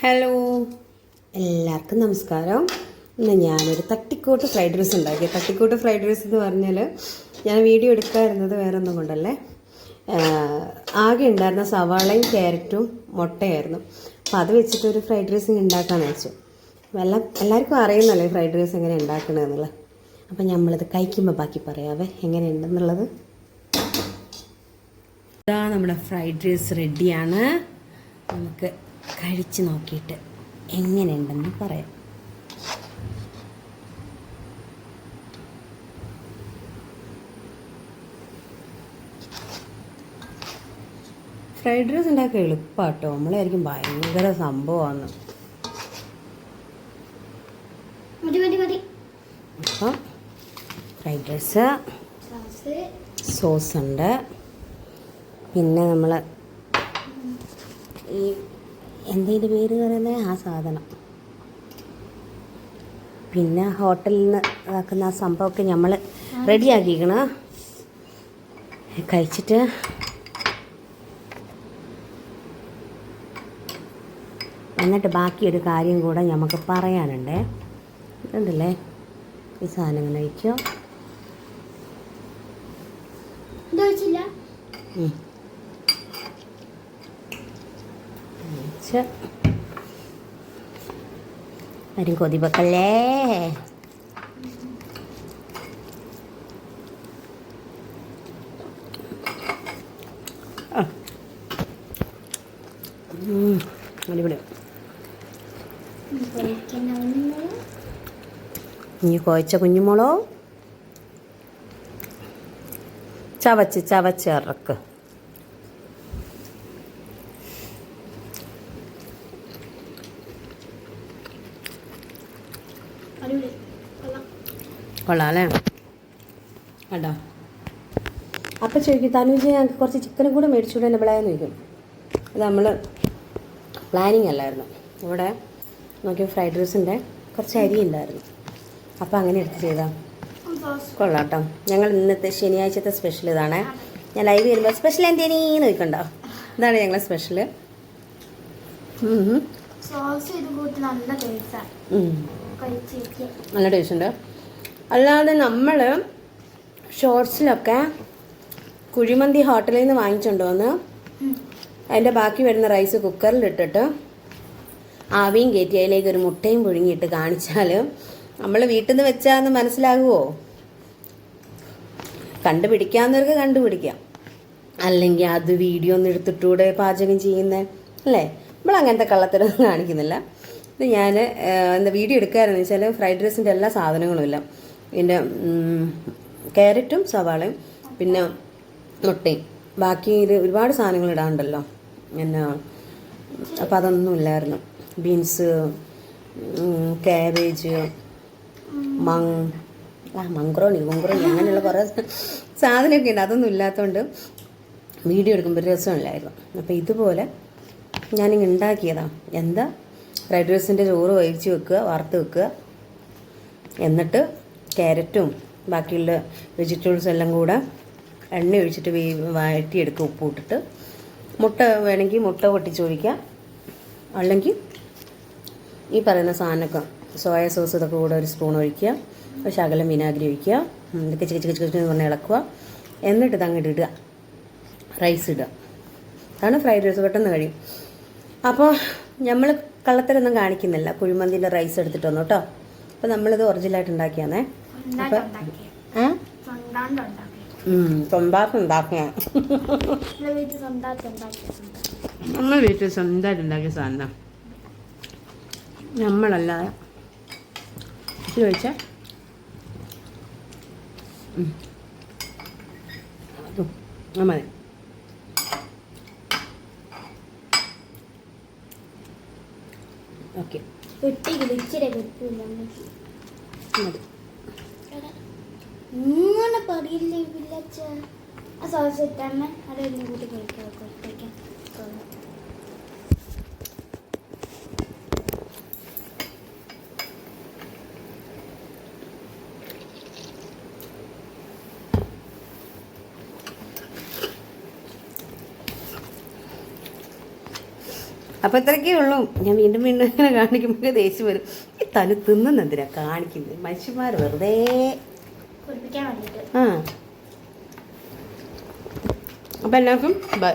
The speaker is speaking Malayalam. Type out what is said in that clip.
ഹലോ എല്ലാവർക്കും നമസ്കാരം. ഇന്ന് ഞാനൊരു തട്ടിക്കൂട്ട് ഫ്രൈഡ് റൈസ് ഉണ്ടാക്കി. തട്ടിക്കൂട്ട് ഫ്രൈഡ് റൈസ് എന്ന് പറഞ്ഞാൽ ഞാൻ വീഡിയോ എടുക്കാതിരുന്നത് വേറെ ഒന്നും കൊണ്ടല്ലേ ആകെ ഉണ്ടായിരുന്ന സവാളയും ക്യാരറ്റും മുട്ടയായിരുന്നു. അപ്പോൾ അത് വെച്ചിട്ട് ഒരു ഫ്രൈഡ് റൈസ് ഉണ്ടാക്കാമെന്ന് വെച്ചു. എല്ലാം എല്ലാവർക്കും അറിയുന്നല്ലേ ഫ്രൈഡ് റൈസ് എങ്ങനെ ഉണ്ടാക്കണമെന്നുള്ളത് അപ്പം നമ്മളിത് കഴിക്കുമ്പോൾ ബാക്കി പറയാവേ എങ്ങനെയുണ്ടെന്നുള്ളത്? ഇതാ നമ്മുടെ ഫ്രൈഡ് റൈസ് റെഡിയാണ്. നമുക്ക് കഴിച്ച് നോക്കിയിട്ട് എങ്ങനെയുണ്ടെന്ന് പറയാം. ഫ്രൈഡ് റൈസ് ഉണ്ടാക്കാൻ എളുപ്പാട്ടോ. നമ്മളായിരിക്കും ഭയങ്കര സംഭവമാണ് അപ്പം ഫ്രൈഡ് റൈസ് സോസ്. ഉണ്ട്. പിന്നെ നമ്മൾ ഈ എന്തതിന്റെ പേര് പറയുന്നത് ആ സാധനം. പിന്നെ ഹോട്ടലിൽ നിന്ന് ഇതാക്കുന്ന ആ സംഭവമൊക്കെ നമ്മൾ റെഡിയാക്കിക്കണ. കഴിച്ചിട്ട് എന്നിട്ട് ബാക്കി ഒരു കാര്യം കൂടെ നമുക്ക് പറയാനുണ്ടേ. ഇതുണ്ടല്ലേ? ഈ സാധനം ഇങ്ങനെ വയ്ക്കും ഇത് കൊതിപ്പക്കല്ലേ ഇനി കുഴച്ച കുഞ്ഞുമോളോ? ചവച്ച് ചവച്ച് അടിപൊളി. കൊള്ളാം. കൊള്ളാം അല്ലേ? കണ്ടോ? അപ്പം ചോദിക്കും തനുജ് ഞങ്ങൾക്ക് കുറച്ച് ചിക്കനും കൂടെ മേടിച്ചുകൂടെ എന്നെ വിളയെന്ന് ചോദിക്കും. അത് നമ്മൾ പ്ലാനിങ് അല്ലായിരുന്നു. ഇവിടെ നോക്കി ഫ്രൈഡ് റൈസിന്റെ കുറച്ച് അരി ഉണ്ടായിരുന്നു. അപ്പോൾ അങ്ങനെ എടുത്ത് ചെയ്താൽ കൊള്ളാം കേട്ടോ ഞങ്ങൾ ഇന്നത്തെ ശനിയാഴ്ചത്തെ സ്പെഷ്യൽ ഇതാണ്. ഞാൻ ലൈവ് വരുമ്പോൾ സ്പെഷ്യൽ എന്തേനീ? നോക്കണ്ടോ ഇതാണ് ഞങ്ങളെ സ്പെഷ്യൽ സോസ് ഇത് കൂട്ടി നല്ല ടേസ്റ്റാണ് നല്ല ടേസ്റ്റ് ഉണ്ട്. അല്ലാതെ നമ്മൾ ഷോർട്സിലൊക്കെ കുഴിമന്തി ഹോട്ടലിൽ നിന്ന് വാങ്ങിച്ചുകൊണ്ടുവന്ന് അതിന്റെ ബാക്കി വരുന്ന റൈസ് കുക്കറിലിട്ടിട്ട് ആവിയും കയറ്റി അതിലേക്ക് ഒരു മുട്ടയും പുഴുങ്ങിയിട്ട് കാണിച്ചാൽ നമ്മൾ വീട്ടിൽ നിന്ന് വെച്ചാന്ന് മനസ്സിലാകുമോ കണ്ടുപിടിക്കാവുന്നവർക്ക് കണ്ടുപിടിക്കാം. അല്ലെങ്കിൽ അത് വീഡിയോ ഒന്ന് എടുത്തിട്ടൂടെ പാചകം ചെയ്യുന്നത് അല്ലേ? നമ്മൾ അങ്ങനത്തെ കള്ളത്തരൊന്നും കാണിക്കുന്നില്ല. ഇത് ഞാൻ എന്താ വീഡിയോ എടുക്കാറെന്ന് വെച്ചാൽ ഫ്രൈഡ് റൈസിന്റെ എല്ലാ സാധനങ്ങളും ഇല്ല. ഇതിന്റെ ക്യാരറ്റും സവാളയും പിന്നെ മുട്ടയും. ബാക്കി ഇത് ഒരുപാട് സാധനങ്ങൾ ഇടാണ്ടല്ലോ. എന്നാ അപ്പം അതൊന്നും ഇല്ലായിരുന്നു. ബീൻസ് ക്യാബേജ് മങ് ആ മങ്ക്രോണി മങ്ക്രോണി അങ്ങനെയുള്ള കുറേ സാധനമൊക്കെ ഉണ്ട്. അതൊന്നും ഇല്ലാത്തതുകൊണ്ട് വീഡിയോ എടുക്കുമ്പോൾ രസമില്ലായിരുന്നു. അപ്പോൾ ഇതുപോലെ ഞാനിങ്ങ് ഉണ്ടാക്കിയതാണ് എന്താ? ഫ്രൈഡ് റൈസിന്റെ ചോറ് വേവിച്ച് വെക്കുക വറുത്ത് വെക്കുക. എന്നിട്ട് ക്യാരറ്റും ബാക്കിയുള്ള വെജിറ്റബിൾസ് എല്ലാം കൂടെ എണ്ണ ഒഴിച്ചിട്ട് വേ വഴറ്റിയെടുക്കുക. ഉപ്പ് ഇട്ടിട്ട് മുട്ട വേണമെങ്കിൽ മുട്ട പൊട്ടിച്ചൊഴിക്കാം അല്ലെങ്കിൽ ഈ പറയുന്ന സാധനമൊക്കെ സോയ സോസ് ഇതൊക്കെ കൂടെ ഒരു സ്പൂൺ ഒഴിക്കുക. ഒരു ശകലം വിനാഗിരി ഒഴിക്കുക. ഇതൊക്കെ ചിക്ക് ചിക്ക് ചിക്ക് എന്ന് പറഞ്ഞ് ഇളക്കുക. എന്നിട്ട് ഇത് അങ്ങോട്ട് ഇടുക. റൈസ് ഇടുക. അതാണ് ഫ്രൈഡ് റൈസ് പെട്ടെന്ന് കഴിയും. അപ്പോൾ നമ്മൾ കള്ളത്തരൊന്നും കാണിക്കുന്നില്ല. കുഴിമന്തിന്റെ റൈസ് എടുത്തിട്ടൊന്നു കേട്ടോ അപ്പോൾ നമ്മളിത് ഒറിജിനലായിട്ട് ഉണ്ടാക്കിയാന്നേ. ഏ? സ്വന്തമായിട്ട് ഉണ്ടാക്കിയ നമ്മൾ വീട്ടിൽ സ്വന്തമായിട്ട് ഉണ്ടാക്കിയ സാധനം നമ്മളല്ലാതെ ചോദിച്ച ചോദിച്ചാൽ മതി. ഓക്കെ. മതി. ഇങ്ങനെ പറയില്ലേ വില്ലച്ച? ആ സോസ് ഇട്ടമ്മ അതൊന്നും കൂടി കഴിക്കാം അപ്പോൾ ഇത്രയൊക്കെ ഉള്ളൂ. ഞാൻ വീണ്ടും വീണ്ടും ഇങ്ങനെ കാണിക്കുമ്പോൾ ദേഷ്യം വരും. ഈ തനു തിന്നുന്നെന്തിനാ കാണിക്കുന്നത് മനുഷ്യന്മാർ വെറുതെ. ആ. അപ്പം എല്ലാവർക്കും ബൈ.